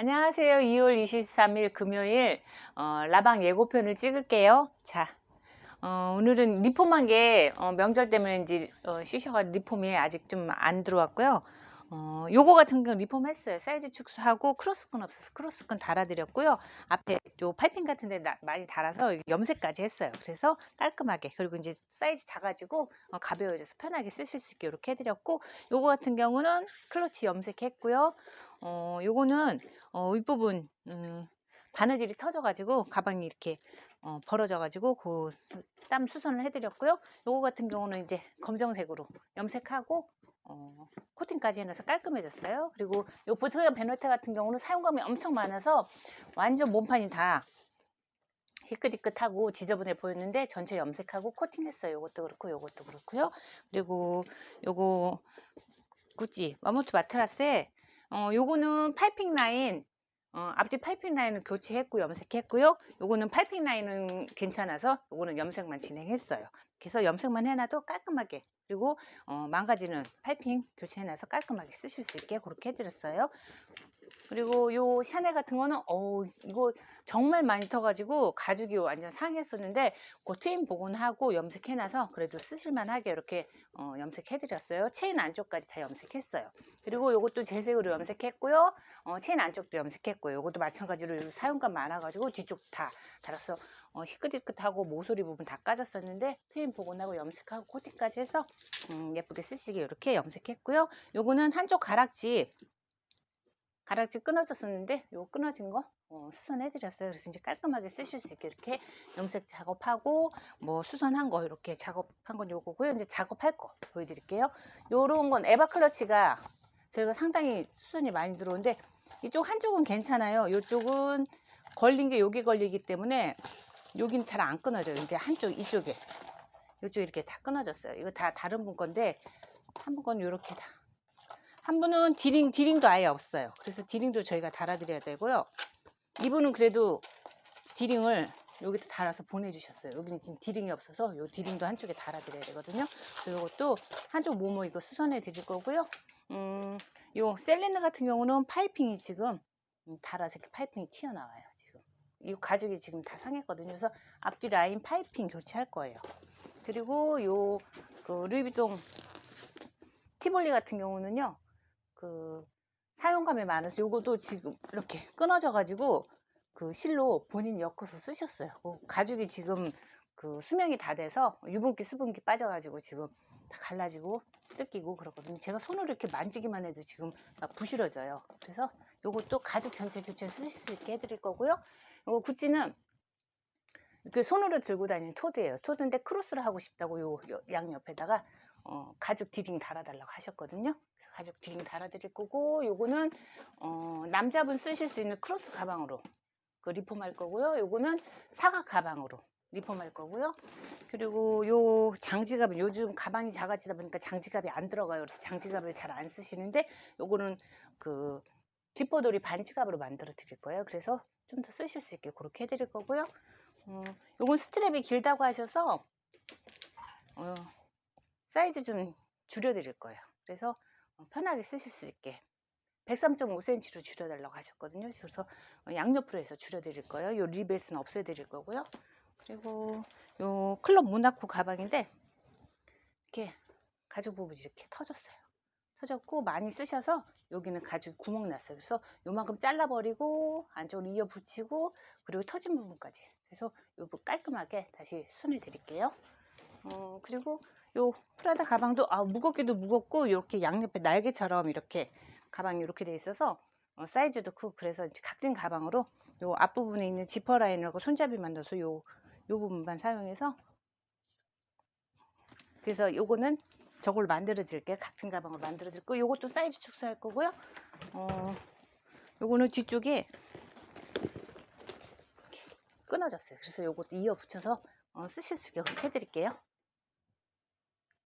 안녕하세요. 2월 23일 금요일 어, 라방 예고편을 찍을게요. 자, 어, 오늘은 리폼한 게 어, 명절 때문인지 어, 쉬셔가지고 리폼이 아직 좀 안 들어왔고요. 어, 요거 같은 경우 리폼했어요. 사이즈 축소하고 크로스끈 없어서 크로스끈 달아드렸고요. 앞에 요 파이핑 같은 데 나- 많이 달아서 염색까지 했어요. 그래서 깔끔하게 그리고 이제 사이즈 작아지고 어, 가벼워져서 편하게 쓰실 수 있게 이렇게 해드렸고 요거 같은 경우는 클러치 염색했고요. 어, 요거는 어, 윗부분 음, 바느질이 터져가지고 가방이 이렇게 어, 벌어져가지고 그 땀 수선을 해드렸고요. 요거 같은 경우는 이제 검정색으로 염색하고 어, 코팅까지 해놔서 깔끔해졌어요. 그리고 요 보트웨어 베네테 같은 경우는 사용감이 엄청 많아서 완전 몸판이 다 희끗희끗하고 지저분해 보였는데 전체 염색하고 코팅했어요. 요것도 그렇고 요것도 그렇고요. 그리고 요거 구찌 마모트 마트라스에 어, 요거는 파이핑 라인 어, 앞뒤 파이핑 라인을 교체했고 염색했고요. 요거는 파이핑 라인은 괜찮아서 요거는 염색만 진행했어요. 그래서 염색만 해놔도 깔끔하게 그리고 어, 망가지는 파이핑 교체해놔서 깔끔하게 쓰실 수 있게 그렇게 해드렸어요. 그리고 요 샤넬 같은 거는 어 이거 정말 많이 터가지고 가죽이 완전 상했었는데 그 트임 복원하고 염색해놔서 그래도 쓰실만하게 이렇게 어, 염색해드렸어요. 체인 안쪽까지 다 염색했어요. 그리고 요것도 재색으로 염색했고요. 어, 체인 안쪽도 염색했고요. 요것도 마찬가지로 요 사용감 많아가지고 뒤쪽 다 달아서 어, 희끗희끗하고 모서리 부분 다 까졌었는데 트임 복원하고 염색하고 코팅까지 해서 음, 예쁘게 쓰시게 이렇게 염색했고요. 요거는 한쪽 가락지 가락지 끊어졌었는데 요 끊어진 거 어, 수선해 드렸어요. 그래서 이제 깔끔하게 쓰실 수 있게 이렇게 염색 작업하고 뭐 수선한 거 이렇게 작업한 건 요거고요. 이제 작업할 거 보여드릴게요. 요런 건 에바 클러치가 저희가 상당히 수선이 많이 들어오는데 이쪽 한쪽은 괜찮아요. 이쪽은 걸린 게 여기 걸리기 때문에 여기는 잘안 끊어져요. 근데 한쪽 이쪽에 이쪽 이렇게 다 끊어졌어요. 이거 다 다른 분 건데 한 분건 이렇게 다. 한 분은 디링 디링도 아예 없어요. 그래서 디링도 저희가 달아드려야 되고요. 이분은 그래도 디링을 여기다 달아서 보내주셨어요. 여기는 지금 디링이 없어서 요 디링도 한쪽에 달아드려야 되거든요. 그리고 이것도 한쪽 모모 이거 수선해 드릴 거고요. 음, 요 셀린느 같은 경우는 파이핑이 지금 음, 달아서 이렇게 파이핑이 튀어나와요. 지금 이 가죽이 지금 다 상했거든요. 그래서 앞뒤 라인 파이핑 교체할 거예요. 그리고 요 그 루이비통 티볼리 같은 경우는요. 그 사용감이 많아서 요것도 지금 이렇게 끊어져 가지고 그 실로 본인이 엮어서 쓰셨어요. 그 가죽이 지금 그 수명이 다 돼서 유분기 수분기 빠져 가지고 지금 다 갈라지고 뜯기고 그러거든요. 제가 손으로 이렇게 만지기만 해도 지금 막 부실어져요. 그래서 요것도 가죽 전체 교체 쓰실 수 있게 해드릴 거고요. 요거 구찌는 이렇게 손으로 들고 다니는 토드예요. 토드인데 크로스를 하고 싶다고 요, 요 양옆에다가 어, 가죽 디링 달아달라고 하셨거든요. 가죽 디링 달아드릴 거고 요거는 어, 남자분 쓰실 수 있는 크로스 가방으로 그 리폼할 거고요. 요거는 사각 가방으로 리폼할 거고요. 그리고 요 장지갑은 요즘 가방이 작아지다 보니까 장지갑이 안 들어가요. 그래서 장지갑을 잘 안 쓰시는데 요거는 그 뒷보돌이 반지갑으로 만들어 드릴 거예요. 그래서 좀 더 쓰실 수 있게 그렇게 해드릴 거고요. 어, 요건 스트랩이 길다고 하셔서 어, 사이즈 좀 줄여드릴 거예요. 그래서 어, 편하게 쓰실 수 있게 103.5cm로 줄여달라고 하셨거든요. 그래서 어, 양옆으로 해서 줄여드릴 거예요. 요 리벳은 없애드릴 거고요. 그리고 요 클럽 모나코 가방인데 이렇게 가죽 부분이 이렇게 터졌어요. 터졌고 많이 쓰셔서 여기는 가죽 구멍 났어요. 그래서 요만큼 잘라버리고 안쪽으로 이어 붙이고 그리고 터진 부분까지. 그래서 요 부분 깔끔하게 다시 수선해 드릴게요. 어, 그리고 요 프라다 가방도 아, 무겁기도 무겁고 이렇게 양옆에 날개처럼 이렇게 가방이 이렇게 돼 있어서 어, 사이즈도 크고 그래서 이제 각진 가방으로 요 앞부분에 있는 지퍼 라인하고 손잡이 만들어서 요, 요 부분만 사용해서 그래서 요거는 저걸 만들어 드릴게요. 각진 가방을 만들어 드릴 거고 요것도 사이즈 축소할 거고요. 어, 요거는 뒤쪽에 끊어졌어요. 그래서 요것도 이어 붙여서 어, 쓰실 수 있게 해드릴게요.